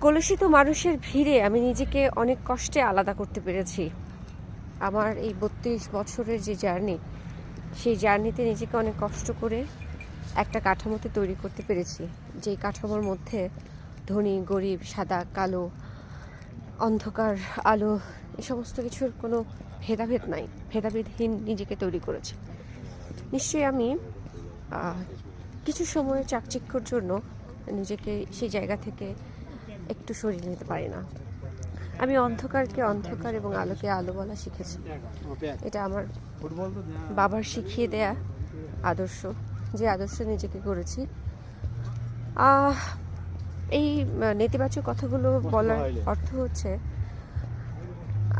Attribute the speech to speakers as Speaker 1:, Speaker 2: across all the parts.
Speaker 1: কলুষিত মানুষের ভিড়ে আমি নিজেকে অনেক কষ্টে আলাদা করতে পেরেছি। আমার এই বত্রিশ বছরের যে জার্নি, সেই জার্নিতে নিজেকে অনেক কষ্ট করে একটা কাঠামোতে তৈরি করতে পেরেছি। যেই কাঠামোর মধ্যে ধনী, গরিব, সাদা, কালো, অন্ধকার, আলো এই সমস্ত কিছুর কোনো ভেদাভেদ নাই। ভেদাভেদহীন নিজেকে তৈরি করেছি। নিশ্চয়ই আমি কিছু সময় চাকচিক্যর জন্য নিজেকে সেই জায়গা থেকে একটু সরিয়ে নিতে পারি না। আমি অন্ধকারকে অন্ধকার এবং আলোকে আলো বলা শিখেছি। এটা আমার বাবার শিখিয়ে দেয়া আদর্শ। যে আদর্শ নিজেকে করেছি এই নেতিবাচক কথাগুলো বলার অর্থ হচ্ছে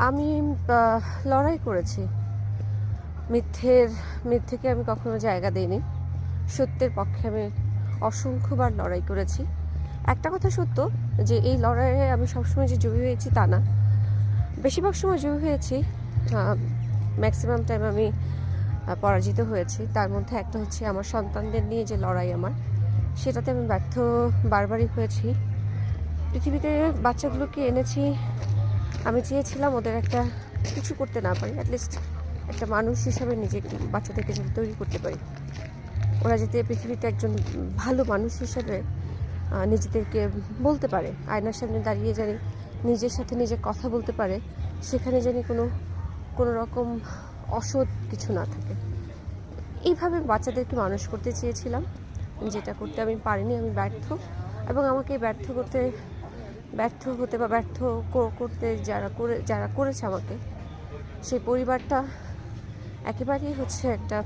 Speaker 1: আমি লড়াই করেছি। মিথ্যের মিথ্যেকে আমি কখনো জায়গা দিইনি। সত্যের পক্ষে আমি অসংখ্যবার লড়াই করেছি। একটা কথা সত্য যে এই লড়াইয়ে আমি সবসময় যে জয়ী হয়েছি তা না। বেশিরভাগ সময় জয়ী হয়েছি ম্যাক্সিমাম টাইম আমি পরাজিত হয়েছি। তার মধ্যে একটা হচ্ছে আমার সন্তানদের নিয়ে যে লড়াই আমার, সেটাতে আমি ব্যর্থ বারবারই হয়েছি। পৃথিবীতে বাচ্চাগুলোকে এনেছি, আমি চেয়েছিলাম ওদের একটা কিছু করতে না পারি অ্যাটলিস্ট একটা মানুষ হিসাবে নিজেকে, বাচ্চাদেরকে যেন তৈরি করতে পারি। ওরা যাতে পৃথিবীতে একজন ভালো মানুষ হিসাবে নিজেদেরকে বলতে পারে। আয়নার সামনে দাঁড়িয়ে জানি নিজের সাথে নিজে কথা বলতে পারে। সেখানে জানি কোনো কোনো রকম অসৎ কিছু না থাকে। এইভাবে বাচ্চাদেরকে মানুষ করতে চেয়েছিলাম। যেটা করতে আমি পারিনি, আমি ব্যর্থ। এবং আমাকে ব্যর্থ করতে, ব্যর্থ হতে বা ব্যর্থ করতে যারা করে, যারা করেছে আমাকে, সেই পরিবারটা একেবারেই হচ্ছে একটা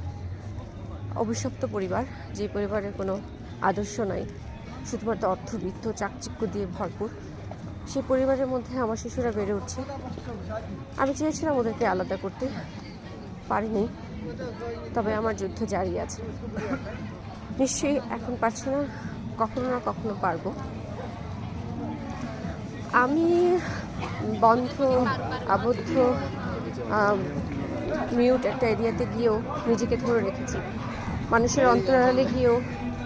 Speaker 1: অভিশপ্ত পরিবার। যে পরিবারের কোনো আদর্শ নাই। শুধুমাত্র অর্থবিত্ত, চাকচিক্য দিয়ে ভরপুর। সেই পরিবারের মধ্যে আমার শিশুরা বেড়ে উঠছে। আমি চেয়েছিলাম ওদেরকে আলাদা করতে। পারিনি। তবে আমার যুদ্ধ জারি আছে। নিশ্চয়ই এখন পারছি না। কখনো না কখনো পারব। আমি বন্ধ, আবদ্ধ মিউট একটা এরিয়াতে গিয়েও নিজেকে ধরে রেখেছি। মানুষের অন্তরালে গিয়েও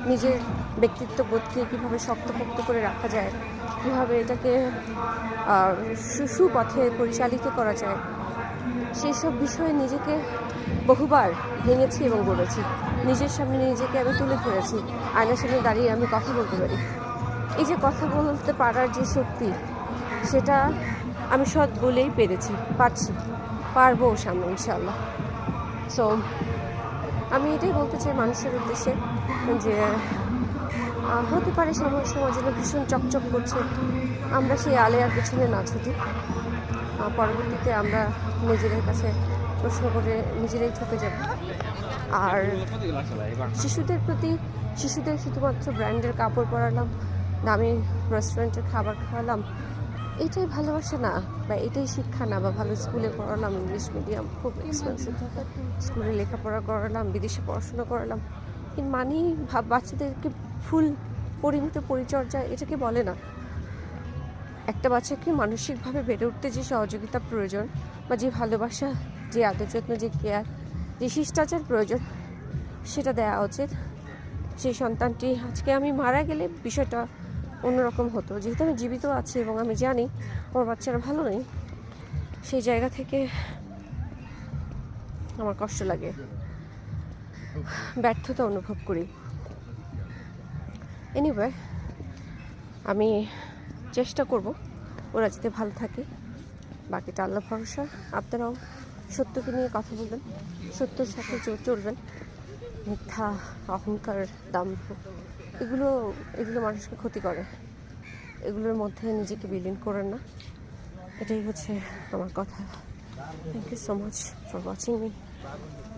Speaker 1: নিজের ব্যক্তিত্ব বোধকে কীভাবে শক্তপোক্ত করে রাখা যায়, কীভাবে এটাকে সুপথে পরিচালিত করা যায় সেই সব বিষয়ে নিজেকে বহুবার ভেঙেছি এবং গড়েছি নিজের সামনে নিজেকে আমি তুলে ধরেছি। আয়নার সামনে দাঁড়িয়ে আমি কথা বলতে পারি। এই যে কথা বলতে পারার যে শক্তি, সেটা আমি সৎ বলেই পেরেছি। পারছি। পারব সামনে ইনশাল্লাহ সো আমি এটাই বলতে চাই মানুষের উদ্দেশ্যে যে হতে পারে সময় সময় যেন ভীষণ চকচক করছে। আমরা সেই আলেয়ার পেছনে না ছুটি। পরবর্তীতে আমরা নিজেদের কাছে প্রশ্ন করে নিজেরাই ঠকে যাব। আর শিশুদের প্রতি, শিশুদের শুধুমাত্র ব্র্যান্ডের কাপড় পরালাম, দামি রেস্টুরেন্টের খাবার খাওয়ালাম, এটাই ভালোবাসা না, বা এটাই শিক্ষা না, বা ভালো স্কুলে পড়ালাম, ইংলিশ মিডিয়াম, খুব এক্সপেন্সিভ স্কুলে লেখাপড়া করালাম, বিদেশে পড়াশোনা করালাম। মানেই বাচ্চাদেরকে ফুল পরিমিত পরিচর্যা এটাকে বলে না। একটা বাচ্চাকে মানসিকভাবে বেড়ে উঠতে যে সহযোগিতা প্রয়োজন বা যে ভালোবাসা, যে আদর যত্ন যে কেয়ার, যে শিষ্টাচার প্রয়োজন, সেটা দেওয়া উচিত। সেই সন্তানটি আজকে আমি মারা গেলে বিষয়টা অন্যরকম হতো। যেহেতু আমি জীবিত আছি এবং আমি জানি আমার বাচ্চারা ভালো নেই, সেই জায়গা থেকে আমার কষ্ট লাগে। ব্যর্থতা অনুভব করি। এনিওয়ে আমি চেষ্টা করব ওরা যাতে ভালো থাকে। বাকিটা আল্লাহ ভরসা। আপনারাও সত্যকে নিয়ে কথা বলবেন, সত্যের সাথে চলবেন। মিথ্যা, অহংকার, দাম্ভ, এগুলো এগুলো মানুষকে ক্ষতি করে। এগুলোর মধ্যে নিজেকে বিলীন করেন না। এটাই হচ্ছে আমার কথা। Thank you so much for watching me